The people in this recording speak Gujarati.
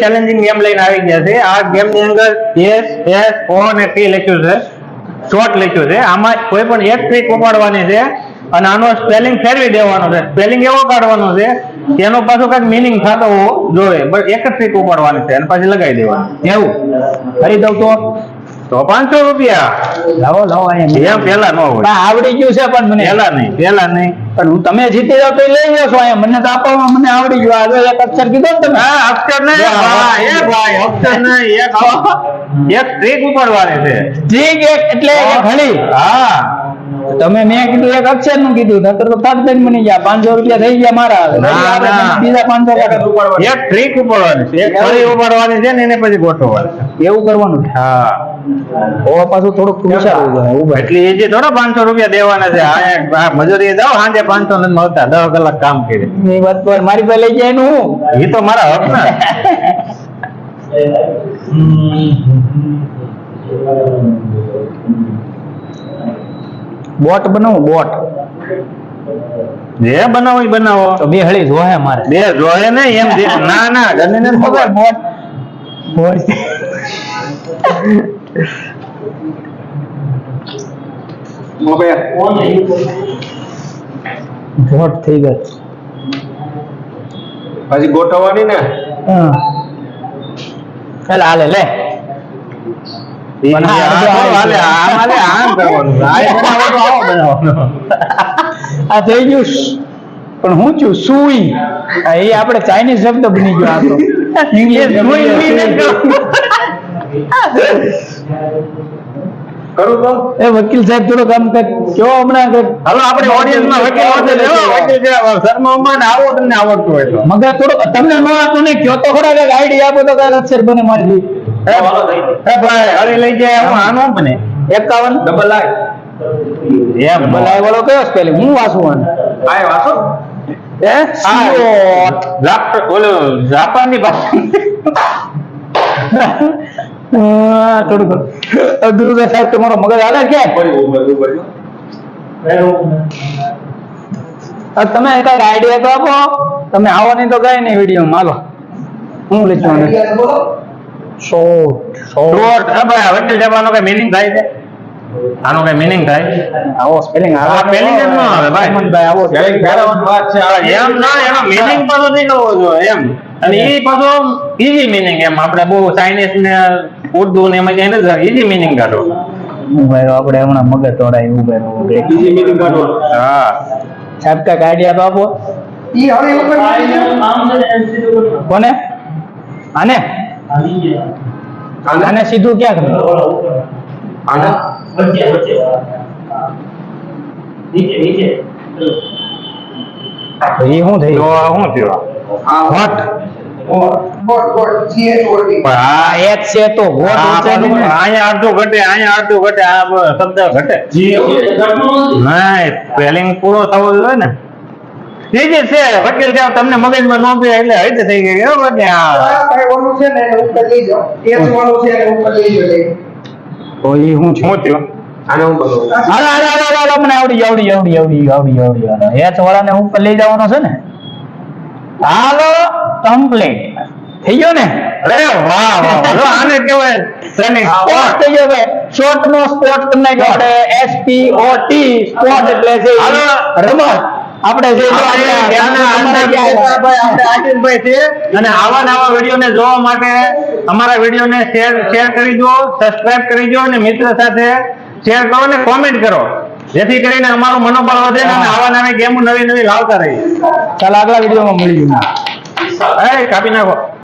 ચેલેન્જિંગ ગેમ લઈને આવી ગયા છે. આ ગેમની અંદર એસ એસ ઓ અને ટી લખ્યું છે. શોર્ટ લખ્યું છે. આમાં કોઈ પણ એક ટ્રીક ઉપાડવાની છે અને આનો સ્પેલિંગ ફેરવી દેવાનો છે. સ્પેલિંગ એવો કાઢવાનો છે એનો પાછો કંઈક મિનિંગ થતો હોવો જોઈએ. બસ એક જ ટ્રીક ઉપાડવાની છે અને પછી લગાવી દેવાની. એવું? કરી દઉં તો? તો પાંચસો રૂપિયા. લાવો લાવો એમ પેલા ન હોય. આવડી ગયું છે પણ મને. પેલા નહીં પેલા નહીં. પણ હું તમે જીતી જાવ તો લઈ લેશો અહીંયા. મને તો આપવામાં મને આવડી ગયું. આગળ એક અક્ષર કીધો ને તમે. હા અક્ષર નહીં. ભાઈ એ ભાઈ અક્ષર નહીં. એક એક ટ્રીક ઉપાડવાની છે. ટ્રીક એક એટલે ઘડી. હા. તમે મેં કીધું એક અક્ષરનું કીધું. નતર તો સાત બેન બની ગયા. પાંચસો રૂપિયા થઈ ગયા મારા. બીજા પાંચસો એક ટ્રીક ઉપાડવાની છે. એક ફરી ઉપાડવાની છે ને એને પછી ગોઠવવાની એવું કરવાનું હા. તો પાછું થોડુંક વિચારવું એટલે એ જે થોડા પાંચસો રૂપિયા દેવાના છે આ મજૂરી જાઓ સાંજે પાંચસો ને મળતા દસ કલાક કામ કરે. એ વાત પર મારી પાસે લઈ જાય એનું એ તો મારા હક ના. બોટ બનાવું બોટ. જે બનાવો એ બનાવો. તો બે હળી જોહે મારે. બે જોહે ને એમ ના ના ગમે ને ખબર. Boat boat. બોટ થઈ ગયો. પછી ગોઠવવાની ને? હા. ચાલ હાલે લે. આ થઈ ગયું. પણ હું છું સુઈ. એ આપણે ચાઇનીઝ શબ્દ બની ગયો આ તો. ઇંગ્લિશ એ વકીલ સાહેબ થોડો કામ કર. કયો હમણાં કંઈક હાલો આપણે ઓડિયન્સમાં વકીલ હોતે લેવો. વકીલ છે, શર્મામાં આવો તમને આવડતું હોય તો. મગર થોડો તમને ન આવતું નહીં કયો તો ખરા કંઈક આઈડિયા આપો તો કંઈક અક્ષર બને મારી હે, હે ભાઈ હળી લઈ જાય હું આનો બને એકાવન? ડબલ આય એમ. ભલા વાળો કયો સ્પેલિંગ હું વાંચું આય વાસો હે આ જાપ- જાપાનની ભાષા. સાહેબ તમારો મગજ હાલે કે? તમે કંઈક આઈડિયા તો આપો. તમે આવો નહીં તો કઈ નહીં વીડિયો હાલો. હું લખવાનું શોર્ટ શોર્ટ શોર્ટ ભાઈ વકીલ જવાનો કઈ meaning થાય છે? આનો કઈ મિનિંગ થાય? આવો સ્પેલિંગ આ spelling જ ન આવે ભાઈ. ભાઈ આવો. એમ ના એનો મિનિંગ પાછો નહીં કરવો જોઈએ એમ. અને એ પાછો meaning એમ. આપણે બહુ ચાઇનીઝ ને ઉર્દુ ને એમાં જઈને ઈઝી meaning કાઢો. ભાઈ આપણે હમણાં મગજ તોડાય એવું ભાઈ હા સાહેબ કાંઈક આઈડિયા તો આપો કોને? આને? આને? સીધું ક્યાં કર્યું આને? તો એ શું થયું? શું થયું? પણ આ આ એક છે તો ને. અહીંયા અડધું ઘટે અહીંયા અડધું ઘટે આ શબ્દ ઘટે. નહીં સ્પેલિંગ પૂરો થવો જોઈએ ને. એ જે છે વકીલ સાહેબ તમને મગજમાં નો પીએ એટલે હૈત થઈ ગઈ બરોબર? ને આ છે મને આવડી આવડી આવડી આવડી આવડી આવડી. એચ વાળાને ઉપર લઈ જવાનો છે ને? હાલો? કમ્પ્લીટ થઈ ગયો ને? અરે વાહ વાહ. જો આને કહેવાય ટ્રેનિંગ સ્પોટ થઈ ગયો ભાઈ શોર્ટ નો સ્પોટ તમને આપણે S P O T spot એટલે છે રમત આપણે જે આપણે છે અને આવા નવા વિડીયોને જોવા માટે અમારા વિડીયોને શેર શેર કરી દો સબસ્ક્રાઇબ કરી દો અને મિત્ર સાથે શેર કરો અને કોમેન્ટ કરો. જેથી કરીને અમારું મનોબળ વધે અને આવા નવી ગેમો નવી નવી લાવતા રહીએ. ચાલ આગલા વિડીયોમાં Eh, 壁那个